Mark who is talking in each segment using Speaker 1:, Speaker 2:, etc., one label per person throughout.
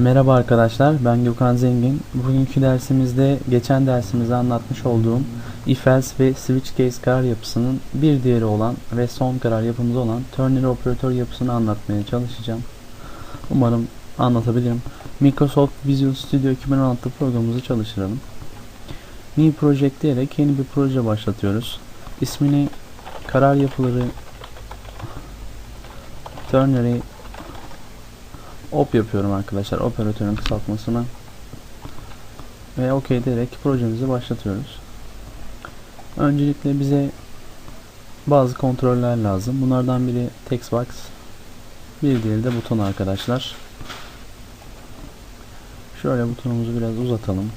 Speaker 1: Merhaba arkadaşlar, ben Gökhan Zengin. Bugünkü dersimizde geçen dersimizde anlatmış olduğum if-else ve switch case karar yapısının bir diğeri olan ve son karar yapımız olan ternary operatör yapısını anlatmaya çalışacağım. Umarım anlatabilirim. Microsoft Visual Studio 2016 programımızı çalıştıralım. New Project diyerek yeni bir proje başlatıyoruz. İsmini karar yapıları ternary op yapıyorum arkadaşlar operatörün kısaltmasına ve OK diyerek projemizi başlatıyoruz. Öncelikle bize bazı kontroller lazım. Bunlardan biri text box, bir diğeri de buton arkadaşlar. Şöyle butonumuzu biraz uzatalım.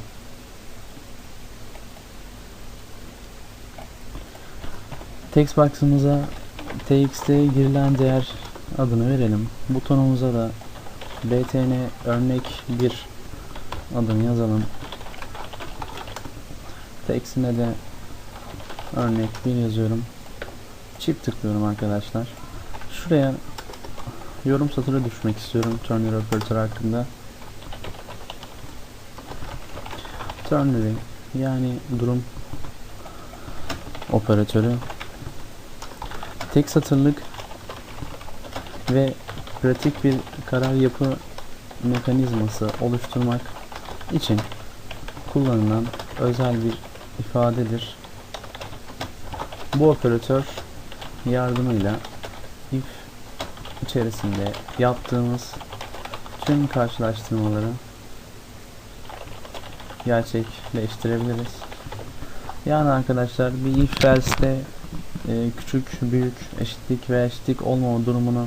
Speaker 1: Text box'ımıza txt'ye girilen değer adını verelim. Butonumuza da btn örnek 1 adını yazalım. Text'ine de örnek 1 yazıyorum. Çift tıklıyorum arkadaşlar. Şuraya yorum satırı düşmek istiyorum ternary operatör hakkında. Ternary yani durum operatörü tek satırlık ve pratik bir karar yapı mekanizması oluşturmak için kullanılan özel bir ifadedir. Bu operatör yardımıyla if içerisinde yaptığımız tüm karşılaştırmaları gerçekleştirebiliriz. Yani arkadaşlar bir if else'de e, küçük, büyük, eşitlik ve eşitlik olmama durumunu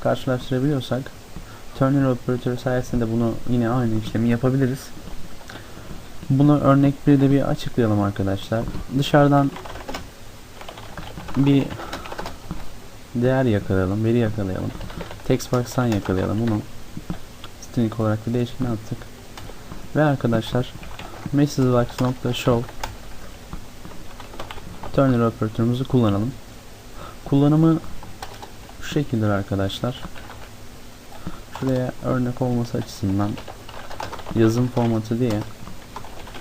Speaker 1: karşılaştırabiliyorsak ternary operatörü sayesinde bunu yine aynı işlemi yapabiliriz. Bunu örnek bir de bir açıklayalım arkadaşlar. Dışarıdan bir değer yakalayalım, veri yakalayalım. Text box'tan yakalayalım bunu. String olarak bir değişken attık. Ve arkadaşlar messagebox.show ternary operatörümüzü kullanalım. Kullanımı şu şekilde arkadaşlar. Şuraya örnek olması açısından yazım formatı diye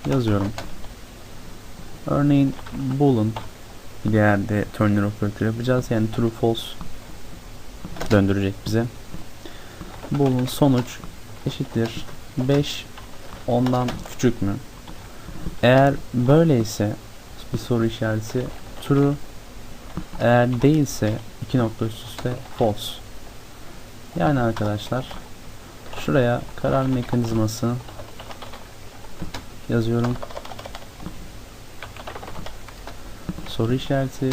Speaker 1: yazıyorum. Örneğin boolean ileride ternary operatör yapacağız. Yani true false döndürecek bize. Boolean sonuç eşittir 5 ondan küçük mü? Eğer böyleyse bir soru işareti true eğer değilse iki nokta üst üste false. Yani arkadaşlar şuraya karar mekanizması yazıyorum. Soru işareti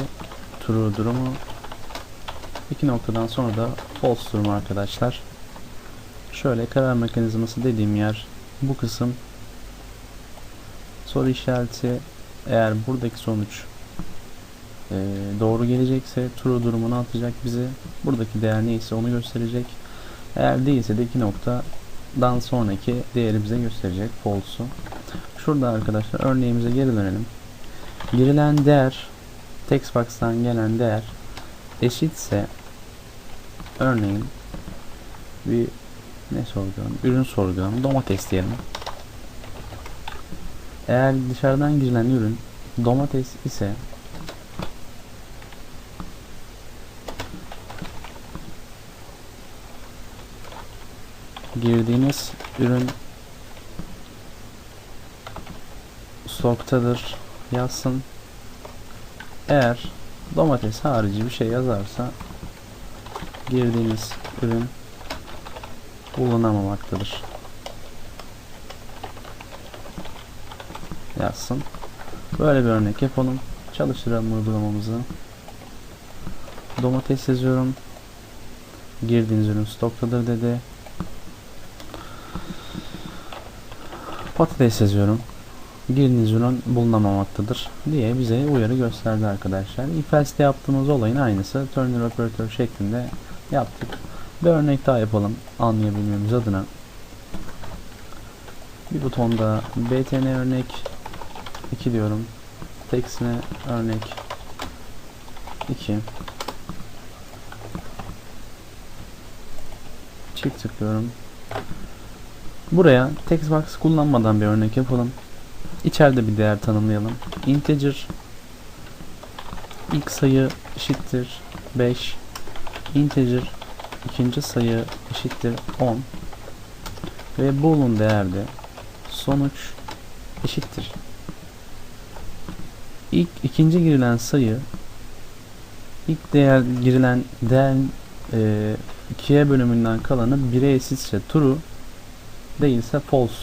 Speaker 1: true durumu iki noktadan sonra da false durumu arkadaşlar. Şöyle karar mekanizması dediğim yer bu kısım soru işareti eğer buradaki sonuç e, doğru gelecekse true durumunu atacak bize. Buradaki değer neyse onu gösterecek. Eğer değilse de iki noktadan sonraki değeri bize gösterecek false'u. Şurada arkadaşlar örneğimize geri dönelim. Girilen değer text box'tan gelen değer eşitse örneğin bir ne sorgulayalım? Ürün sorgulayalım. Domates diyelim. Eğer dışarıdan girilen ürün domates ise girdiğiniz ürün stoktadır yazsın. Eğer domates harici bir şey yazarsa girdiğiniz ürün bulunamamaktadır. Yazsın. Böyle bir örnek yapalım. Çalıştıralım uygulamamızı. Domates yazıyorum. Girdiğiniz ürün stoktadır dedi. Patates yazıyorum. Girdiğiniz ürün bulunamamaktadır diye bize uyarı gösterdi arkadaşlar. If else'de yaptığımız olayın aynısı ternary operatör şeklinde yaptık. Bir örnek daha yapalım anlayabilmemiz adına. Bir butonda btn örnek 2 diyorum. Text'ine örnek 2 çift tıklıyorum. Buraya text box kullanmadan bir örnek yapalım. İçeride bir değer tanımlayalım. Integer ilk sayı eşittir 5. Integer ikinci sayı eşittir 10. Ve boolean değerde sonuç eşittir. İlk ikinci girilen sayı ilk değer girilen değer e, ikiye bölümünden kalanı 1'e eşitse true değilse false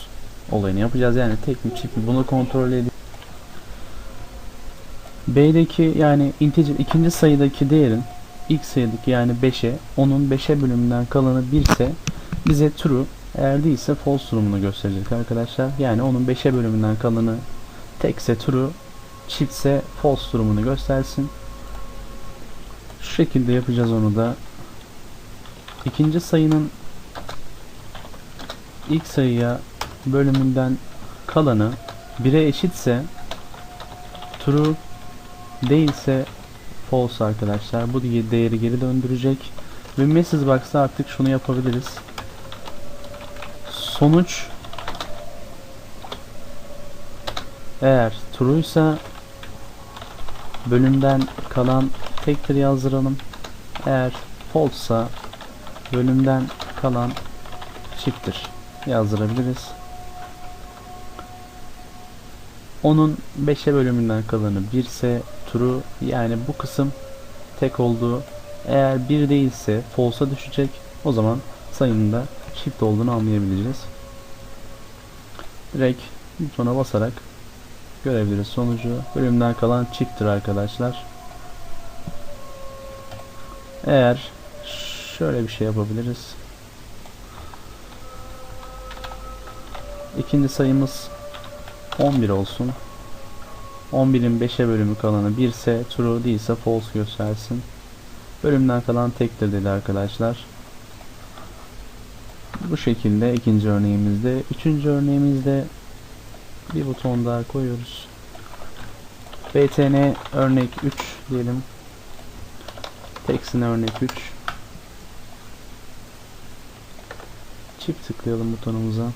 Speaker 1: olayını yapacağız. Yani tek mi çift mi bunu kontrol edin. B'deki yani integer ikinci sayıdaki değerin ilk sayıdaki yani 5'e onun 5'e bölümünden kalanı 1 ise bize true eğer değilse false durumunu gösterecek arkadaşlar. Yani onun 5'e bölümünden kalanı tekse true çiftse false durumunu göstersin. Şu şekilde yapacağız onu da. İkinci sayının ilk sayıya bölümünden kalanı 1'e eşitse true değilse false arkadaşlar. Bu değeri geri döndürecek. Ve message box'ta artık şunu yapabiliriz. Sonuç eğer true ise bölümden kalan tektir yazdıralım. Eğer false ise bölümden kalan çifttir yazdırabiliriz. Onun 5'e bölümünden kalanı 1 ise true yani bu kısım tek olduğu eğer 1 değilse false'a düşecek o zaman sayının da çift olduğunu anlayabileceğiz. Direkt butona basarak görebiliriz sonucu. Bölümden kalan çifttir arkadaşlar. Eğer şöyle bir şey yapabiliriz. İkinci sayımız 11 olsun. 11'in 5'e bölümü kalanı 1 ise true değilse false göstersin. Bölümden kalan tektir dedi arkadaşlar. Bu şekilde ikinci örneğimizde. Üçüncü örneğimizde bir buton daha koyuyoruz. btn örnek 3 diyelim. Text'in örnek 3. Çift tıklayalım butonumuza.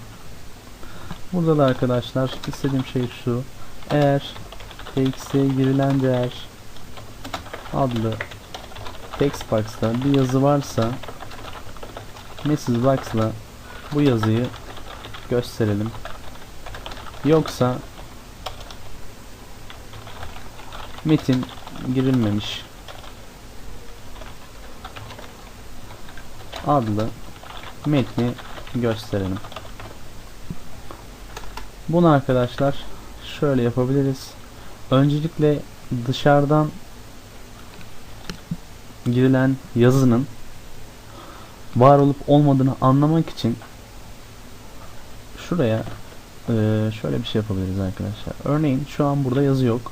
Speaker 1: Burada da arkadaşlar istediğim şey şu. Eğer text'e girilen değer adlı text box'ta bir yazı varsa message box'la bu yazıyı gösterelim. Yoksa metin girilmemiş adlı metni gösterelim. Bunu arkadaşlar şöyle yapabiliriz. Öncelikle dışarıdan girilen yazının var olup olmadığını anlamak için şuraya e, şöyle bir şey yapabiliriz arkadaşlar. Örneğin şu an burada yazı yok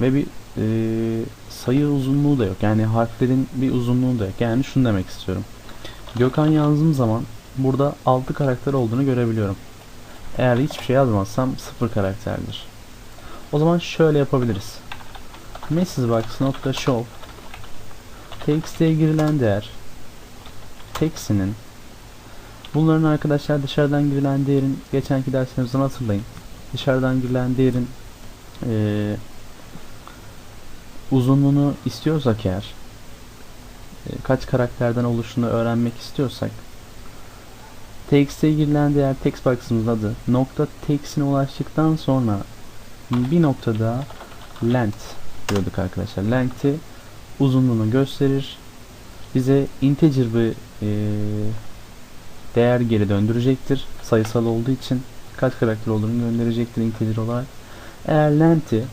Speaker 1: ve bir e, sayı uzunluğu da yok. Yani harflerin bir uzunluğu da yok. Yani şunu demek istiyorum. Gökhan yazdığım zaman burada 6 karakter olduğunu görebiliyorum. Eğer hiçbir şey yazmazsam 0 karakterdir. O zaman şöyle yapabiliriz. messagebox.show text'e girilen değer text'inin bunların arkadaşlar dışarıdan girilen değerin geçenki dersimizden hatırlayın. Dışarıdan girilen değerin e, uzunluğunu istiyorsak eğer kaç karakterden oluşunu öğrenmek istiyorsak text'e girilen değer text box'ımızın adı nokta text'ine ulaştıktan sonra bir noktada length diyorduk arkadaşlar. Length'i uzunluğunu gösterir. Bize integer bir e, değer geri döndürecektir. Sayısal olduğu için kaç karakter olduğunu gönderecektir integer olarak. Eğer length'i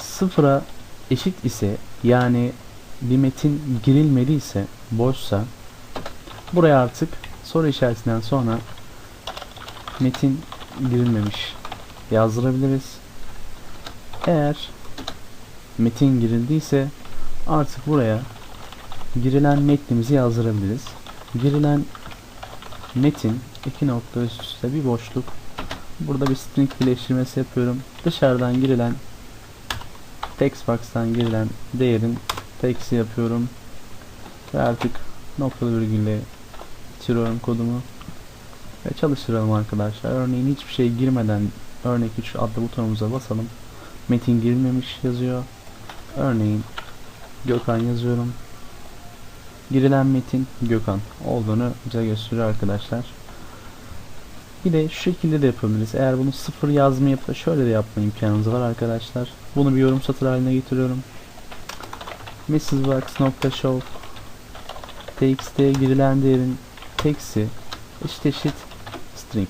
Speaker 1: sıfıra eşit ise yani bir metin girilmediyse boşsa buraya artık soru işaretinden sonra metin girilmemiş yazdırabiliriz. Eğer metin girildiyse artık buraya girilen metnimizi yazdırabiliriz. Girilen metin iki nokta üst üste bir boşluk. Burada bir string birleştirmesi yapıyorum. Dışarıdan girilen text box'tan girilen değerin text'i yapıyorum. Ve artık noktalı virgülle bitiriyorum kodumu. Ve çalıştıralım arkadaşlar. Örneğin hiçbir şey girmeden örnek 3 adlı butonumuza basalım. Metin girilmemiş yazıyor. Örneğin Gökhan yazıyorum. Girilen metin Gökhan olduğunu bize gösteriyor arkadaşlar. Bir de şu şekilde de yapabiliriz. Eğer bunu sıfır yazma yapıp şöyle de yapma imkanımız var arkadaşlar. Bunu bir yorum satır haline getiriyorum. mrsbox.show txt'ye girilen değerin text'i eşit eşit string.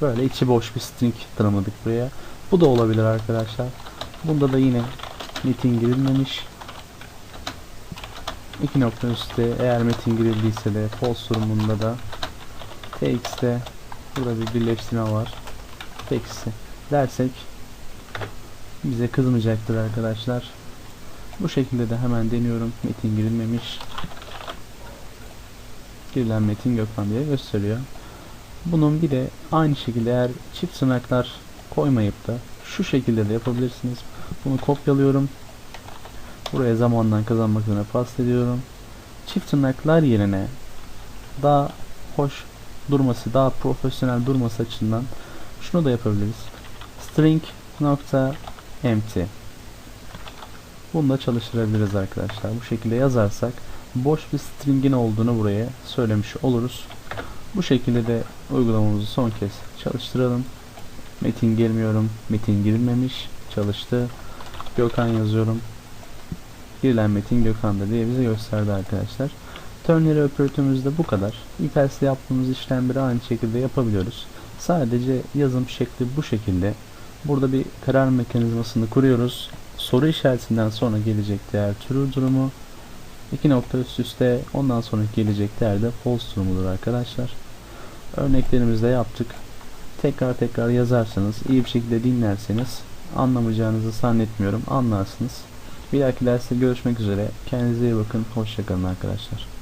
Speaker 1: Böyle içi boş bir string tanımladık buraya. Bu da olabilir arkadaşlar. Bunda da yine metin girilmemiş. İki nokta üstte eğer metin girildiyse de false durumunda da txt'e burada bir birleştirme var. Text'i dersek bize kızmayacaktır arkadaşlar. Bu şekilde de hemen deniyorum. Metin girilmemiş. Girilen metin Gökhan diye gösteriyor. Bunun bir de aynı şekilde eğer çift tırnaklar koymayıp da şu şekilde de yapabilirsiniz. Bunu kopyalıyorum. Buraya zamandan kazanmak üzere pas ediyorum. Çift tırnaklar yerine daha hoş durması, daha profesyonel durması açısından şunu da yapabiliriz. String nokta empty. Bunu da çalıştırabiliriz arkadaşlar. Bu şekilde yazarsak boş bir stringin olduğunu buraya söylemiş oluruz. Bu şekilde de uygulamamızı son kez çalıştıralım. Metin girmiyorum. Metin girilmemiş. Çalıştı. Gökhan yazıyorum. Girilen metin Gökhan'da diye bize gösterdi arkadaşlar. Ternary operatörümüz de bu kadar. İPELS'de yaptığımız işlemleri aynı şekilde yapabiliyoruz. Sadece yazım şekli bu şekilde. Burada bir karar mekanizmasını kuruyoruz. Soru işaretinden sonra gelecek değer true durumu. İki nokta üst üste ondan sonraki gelecek değer de false durumudur arkadaşlar. Örneklerimizde yaptık. Tekrar tekrar yazarsanız, iyi bir şekilde dinlerseniz anlamayacağınızı zannetmiyorum. Anlarsınız. Bir dahaki derste görüşmek üzere. Kendinize iyi bakın. Hoşçakalın arkadaşlar.